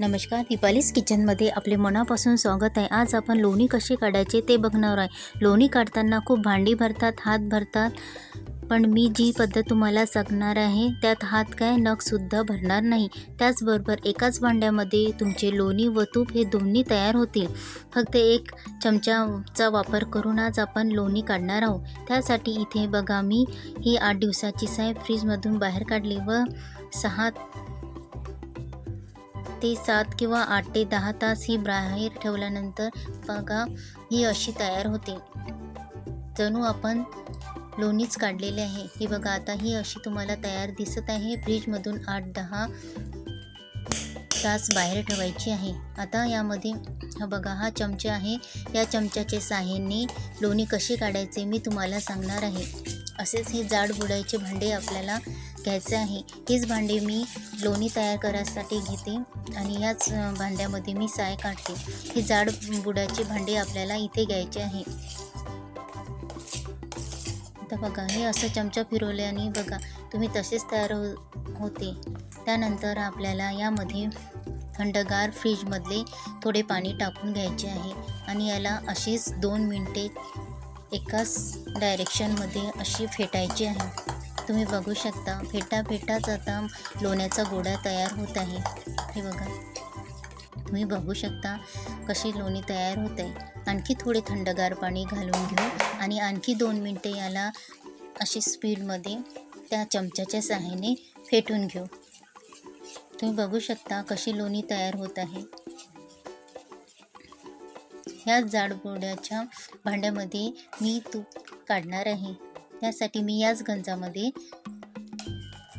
नमस्कार दिपालीस किचनमध्ये आपले मनापासून स्वागत आहे. आज आपण लोणी कशी काढायचे ते बघणार आहे. लोणी काढताना खूप भांडी भरतात हात भरतात. पण मी जी पद्धत तुम्हाला सांगणार आहे त्यात हात काय नखसुद्धा भरणार नाही. त्याचबरोबर एकाच भांड्यामध्ये तुमचे लोणी व तूप हे दोन्ही तयार होतील. फक्त एक चमचाचा वापर करून आज आपण लोणी काढणार आहोत. त्यासाठी इथे बघा मी ही आठ दिवसाची साय फ्रीजमधून बाहेर काढली व सहा ते सात किंवा आठ ते दहा तास ही बाहेर ठेवल्यानंतर बघा ही अशी तयार होते. जणू आपण लोणीच काढलेले आहे. ही बघा आता ही अशी तुम्हाला तयार दिसत आहे. फ्रीजमधून आठ दहा तास बाहेर ठेवायची आहे. आता यामध्ये हा बघा हा चमचा आहे. या चमच्याचे सहाय्याने लोणी कशी काढायचे मी तुम्हाला सांगणार आहे. असेच हे जाड बुडायचे भांडे आपल्याला घ्यायचं आहे. हीच भांडी मी लोणी तयार करायसाठी घेते आणि याच भांड्यामध्ये मी साय काढते. ही जाड बुडाची भांडे आपल्याला इथे घ्यायचे आहे. आता बघा हे असं चमचा फिरवल्याने बघा तुम्ही तसेच तयार हो होते. त्यानंतर आपल्याला यामध्ये थंडगार फ्रीजमधले थोडे पाणी टाकून घ्यायचे आहे आणि याला अशीच दोन मिनटे एकाच डायरेक्शनमध्ये अशी फेटायची आहे. तुम्ही बघू शकता फेटा फेटाच आता लोण्याचा गोळा तयार होत आहे. हे बघा. तुम्ही बघू शकता कशी लोणी तयार होत आहे. आणखी थोडे थंडगार पाणी घालून घेऊ आणि आणखी दोन मिनटे याला अशी स्पीडमध्ये त्या चमच्याच्या सहाय्याने फेटून घेऊ. तुम्ही बघू शकता कशी लोणी तयार होत आहे. ह्या जाडबोड्याच्या भांड्यामध्ये मी तूप काढणार आहे. त्यासाठी मी याच गंजामध्ये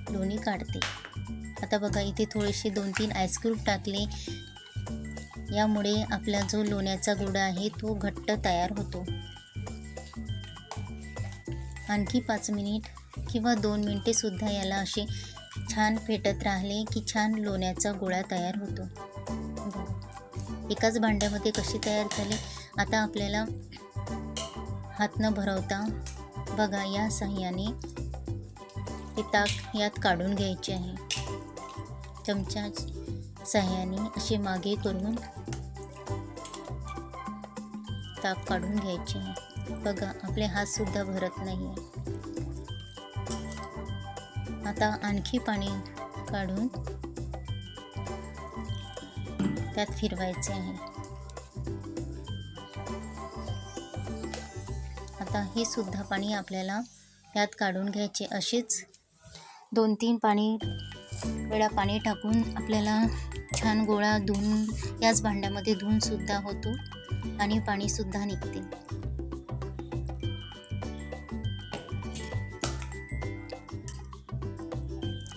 लोणी काढते. आता बघा इथे थोडेसे दोन तीन आईस्क्यूब टाकले. यामुळे आपला जो लोण्याचा गोडा आहे तो घट्ट तयार होतो. आणखी पाच मिनिट किंवा दोन मिनटेसुद्धा याला असे छान फेटत राहिले की छान लोण्याचा गोळा तयार होतो. एकाच भांड्यामध्ये कशी तयार झाली? आता आपल्याला हात न भरवता बघा या साह्याने हे ताक यात काढून घ्यायचे आहे. चमचा साह्याने असे मागे करून ताक काढून घ्यायचे आहे. बघा आपले हातसुद्धा भरत नाही. आता आणखी पाणी काढून त्यात फिरवायचे आहे. आता हे सुद्धा पाणी आपल्याला यात काढून घ्यायचे. असेच दोन तीन पाणी वेळा पाणी टाकून आपल्याला छान गोळा धुवून याच भांड्यामध्ये धुवूनसुद्धा होतो आणि पाणीसुद्धा निघते.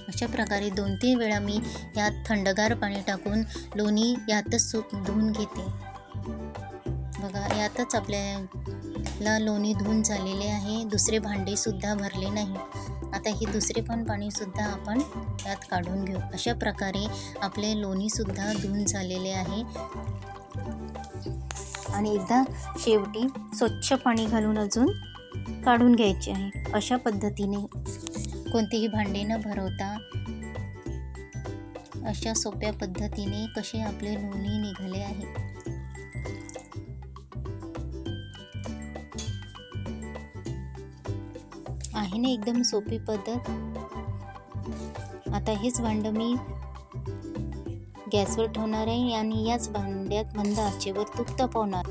अशा प्रकारे दोन तीन वेळा मी यात थंडगार पाणी टाकून लोणी यातच सु धुवून घेते. बघा यातच आपल्याला लोणी धुवून झालेले आहे. दुसरे भांडेसुद्धा भरले नाही. आता हे दुसरे पण पाणीसुद्धा आपण यात काढून घेऊ. अशा प्रकारे आपले लोणीसुद्धा धुवून झालेले आहे. आणि एकदा शेवटी स्वच्छ पाणी घालून अजून काढून घ्यायचे आहे. अशा पद्धतीने कोणतेही भांडे न भरवता अशा सोप्या पद्धतीने कसे आपले लोणी निघाले आहे. आहे ना एकदम सोपी पद्धत. आता हेच भांडं मी गॅसवर ठेवणार आहे आणि याच भांड्यात मंद आचेवर तूप तापवणार.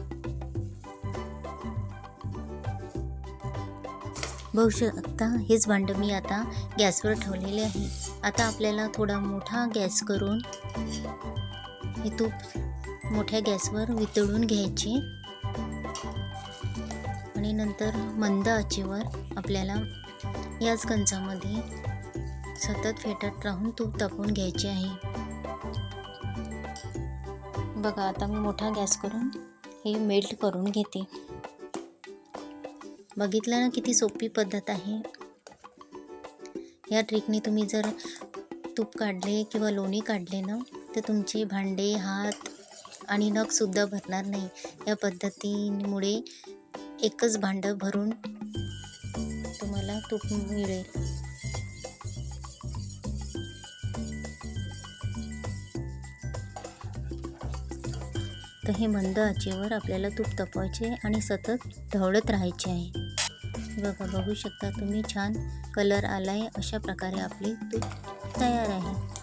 बघू शकता हेच भांडं मी आता गॅसवर ठेवलेले आहे. आता आपल्याला थोडा मोठा गॅस करून हे तूप मोठ्या गॅसवर वितळून घ्यायचे. आणि नंतर मंद आचेवर आपल्याला याच कंचामध्ये सतत फेटत राहून तूप तापवून घ्यायचे आहे. बघा आता मी मोठा गॅस करून हे मेल्ट करून घेते. बघितलं ना किती सोपी पद्धत आहे. या ट्रिकने तुम्ही जर तूप काढले किंवा लोणी काढले ना तर तुमचे भांडे हात आणि नखसुद्धा भरणार नाही. या पद्धतीमुळे एकच भांडं भरून तूप मिळेल तर हे मंद आचेवर आपल्याला तूप तपवायचे आहे आणि सतत ढवळत राहायचे आहे. बघा बघू शकता तुम्ही छान कलर आला आहे अशा प्रकारे आपले तूप तयार आहे.